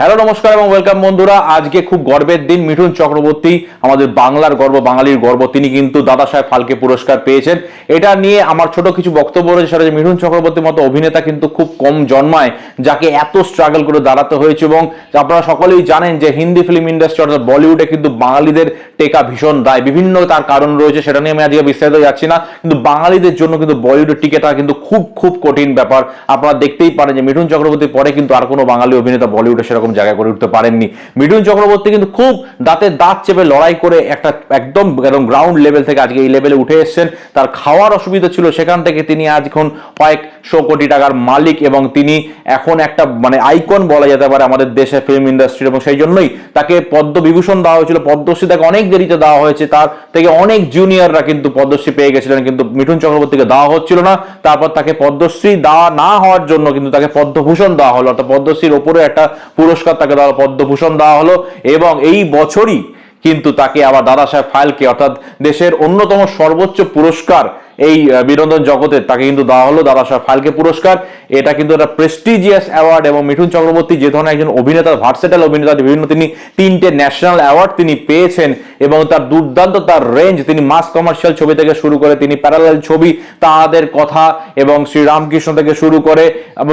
Hello, নমস্কার এবং welcome বন্ধুরা। আজকে খুব গর্বের দিন, মিঠুন চক্রবর্তী, আমাদের বাংলার গর্ব, বাঙালির গর্ব, তিনি কিন্তু দাদা সাহেব ফালকে পুরস্কার পেয়েছেন। এটা নিয়ে আমার ছোট কিছু বক্তব্য রয়েছে, সেটা যে মিঠুন চক্রবর্তীর মতো অভিনেতা কিন্তু খুব কম জন্মায়, যাকে এত স্ট্রাগল করে দাঁড়াতে হয়েছে এবং আপনারা সকলেই জানেন যে হিন্দি ফিল্ম ইন্ডাস্ট্রি অর্থাৎ বলিউডে কিন্তু বাঙালিদের টেকা ভীষণ দায়। বিভিন্ন তার কারণ রয়েছে, সেটা নিয়ে আমি আজকে বিস্তারিত যাচ্ছি না, কিন্তু বাঙালিদের জন্য কিন্তু বলিউডে টিকে থাকা কিন্তু খুব খুব কঠিন ব্যাপার। আপনারা দেখতেই পারেন যে মিঠুন চক্রবর্তীর পরে কিন্তু আর কোনো বাঙালি অভিনেতা বলিউডে সেরকম জায়গা করে উঠতে পারেননি। মিঠুন চক্রবর্তী কিন্তু খুব দাঁতে দাঁত চেপে লড়াই করে একটা একদম একদম গ্রাউন্ড লেভেল থেকে আজকে এই লেভেলে উঠে এসেছেন। তার খাওয়ার অসুবিধা ছিল, সেখান থেকে তিনি আজ এখন কয়েকশো কোটি টাকার মালিক এবং তিনি এখন একটা মানে আইকন বলা যেতে পারে আমাদের দেশে ফিল্ম ইন্ডাস্ট্রি এবং সেই জন্যই তাকে পদ্মবিভূষণ দেওয়া হয়েছিল। পদ্মশ্রী তাকে অনেক দেরিতে দেওয়া হয়েছে। তার থেকে অনেক জুনিয়ররা কিন্তু পদ্মশ্রী পেয়ে গেছিলেন, কিন্তু মিঠুন চক্রবর্তীকে দেওয়া হচ্ছিল না। তারপর তাকে পদ্মশ্রী দেওয়া না হওয়ার জন্য কিন্তু তাকে পদ্মভূষণ দেওয়া হলো। অর্থাৎ পদ্মশ্রীর ওপরে একটা পুরস্কার তাকে দেওয়া পদ্মভূষণ দেওয়া হলো এবং এই বছরই কিন্তু তাকে আবার দাদা সাহেব ফাইলকে, অর্থাৎ দেশের অন্যতম সর্বোচ্চ পুরস্কার এই বিনোদন জগতের তাকে কিন্তু দেওয়া হলো দাদা সাহেব ফালকে পুরস্কার। এটা কিন্তু একটা প্রেস্টিজিয়াস অ্যাওয়ার্ড এবং মিঠুন চক্রবর্তী যে ধরনের একজন অভিনেতা ভার্সেটাল অভিনেতা বিভিন্ন তিনি তিনটে ন্যাশনাল অ্যাওয়ার্ড তিনি পেয়েছেন এবং তার দুর্দান্ত তার রেঞ্জ তিনি মাস কমার্শিয়াল ছবি থেকে শুরু করে তিনি প্যারালাল ছবি, তাদের কথা এবং শ্রীরামকৃষ্ণ থেকে শুরু করে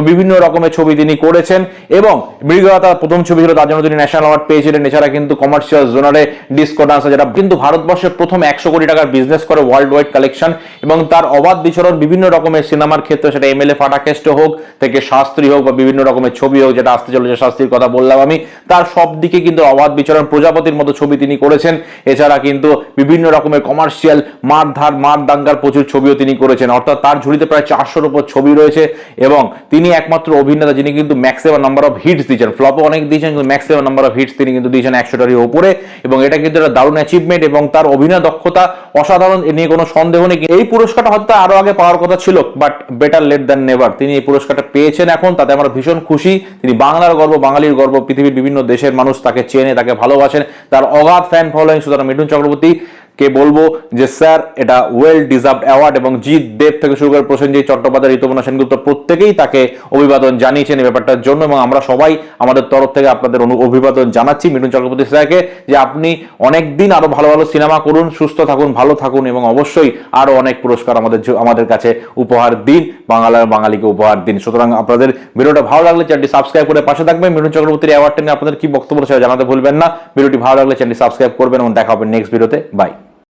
বিভিন্ন রকমের ছবি তিনি করেছেন এবং মৃগয়া তার প্রথম ছবি ছিল, তার জন্য তিনি ন্যাশনাল অ্যাওয়ার্ড পেয়েছিলেন। এছাড়া কিন্তু কমার্শিয়াল জোনারে ডিসকো ডান্সার যেটা, কিন্তু ভারতবর্ষের প্রথম একশো কোটি টাকার বিজনেস করে ওয়ার্ল্ড ওয়াইড কালেকশন এবং তার অবাধ বিচরণ বিভিন্ন রকমের সিনেমার ক্ষেত্রে, সেটা এম এল এ ফাটাকেষ্ট হোক, থেকে শাস্ত্রী হোক বা বিভিন্ন রকমের ছবি হোক, যেটা আসতে চলেছে শাস্ত্রীর কথা বললাম আমি, তার সব দিকে কিন্তু অবাধ বিচরণ প্রজাপতির মতো ছবি তিনি করেছেন। এছাড়া কিন্তু বিভিন্ন রকমের কমার্শিয়াল মারধার মার দাঙ্গার প্রচুর ছবিও তিনি করেছেন। অর্থাৎ তার ঝুড়িতে প্রায় চারশোর উপর ছবি রয়েছে এবং তিনি একমাত্র অভিনেতা যিনি কিন্তু ম্যাক্সিমাম নাম্বার অফ হিটস দিয়েছেন ফ্লপও অনেক দিয়েছেন কিন্তু ম্যাক্সিমাম নাম্বার অফ হিটস তিনি কিন্তু দিয়েছেন একশোটারই উপরে এবং এটা কিন্তু একটা দারুণ অ্যাচিভমেন্ট এবং তার অভিনয় দক্ষতা অসাধারণ এ নিয়ে কোনো সন্দেহ নেই। এই পুরস্কারটা হয়তো আরও আগে পাওয়ার কথা ছিল but better late than never তিনি এই পুরস্কারটা পেয়েছেন এখন, তাতে আমরা ভীষণ খুশি। তিনি বাংলার গর্ব, বাঙালির গর্ব, পৃথিবীর বিভিন্ন দেশের মানুষ তাকে চেনে, তাকে ভালোবাসেন। তার অগাধ ফ্যান ফলোয়িং সুতরাং মিঠুন চক্রবর্তী। কে বলব যে, স্যার, এটা ওয়েল ডিজার্ভ অ্যাওয়ার্ড এবং জিৎ দেব থেকে শুরু করে প্রসেনজিৎ চট্টোপাধ্যায়, ঋতুপর্ণা সেনগুপ্ত প্রত্যেকেই তাকে অভিবাদন জানিয়েছেন এই ব্যাপারটার জন্য এবং আমরা সবাই আমাদের তরফ থেকে আপনাদের অভিবাদন জানাচ্ছি মিঠুন চক্রবর্তী স্যারকে যে আপনি অনেক দিন আরও ভালো ভালো সিনেমা করুন, সুস্থ থাকুন, ভালো থাকুন এবং অবশ্যই আরও অনেক পুরস্কার আমাদের আমাদের কাছে উপহার দিন বাংলার বাঙালিকে উপহার দিন। সুতরাং আপনাদের ভিডিওটা ভালো লাগলে চ্যানেলটি সাবস্ক্রাইব করে পাশে থাকবেন। মিঠুন চক্রবর্তীর অ্যাওয়ার্ডটা নিয়ে আপনাদের কি বক্তব্য সেটা জানাতে ভুলবেন না। ভিডিওটি ভালো লাগলে চ্যানেলটি সাবস্ক্রাইব করবেন এবং দেখা হবে নেক্সট ভিডিওতে বাই